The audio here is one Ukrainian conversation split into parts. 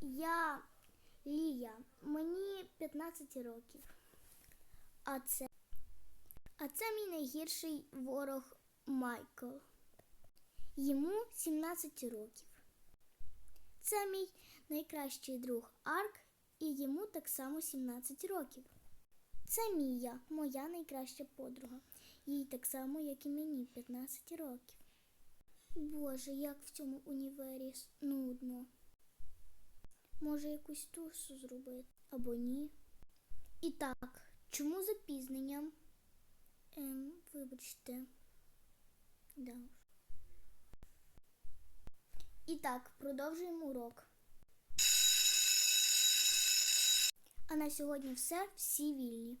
Я Лія, мені 15 років. А це, а це мій найгірший ворог Майкл. Йому 17 років. Це мій найкращий друг Арк, і йому так само 17 років. Це Мія, моя найкраща подруга. Їй так само, як і мені, 15 років. Боже, як в цьому універі нудно. Може, якусь тусу зробити або ні. І так, чому запізненням? Ем, вибачте. Да. І так, продовжуємо урок. А на сьогодні все, всі вільні.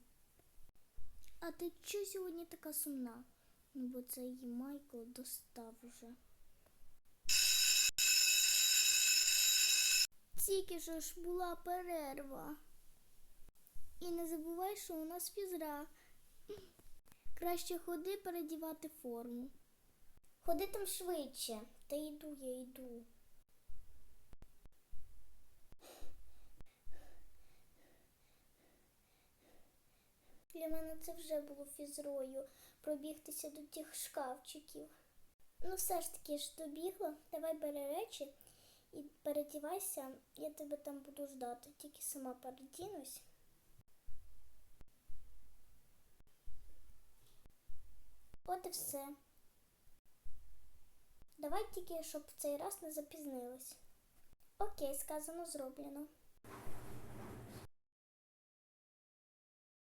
А ти чого сьогодні така сумна? Ну, бо цей Майкл достав уже. Тільки що ж була перерва. І не забувай, що у нас фізра. Краще ходи передівати форму. Ходи там швидше. Та йду, я йду. Для мене це вже було фізрою пробігтися до тих шкафчиків. Ну, все ж таки ж добігла. Давай бери речі і передівайся, я тебе там буду ждати, тільки сама передінусь. От і все. Давай тільки, щоб в цей раз не запізнилось. Окей, сказано, зроблено.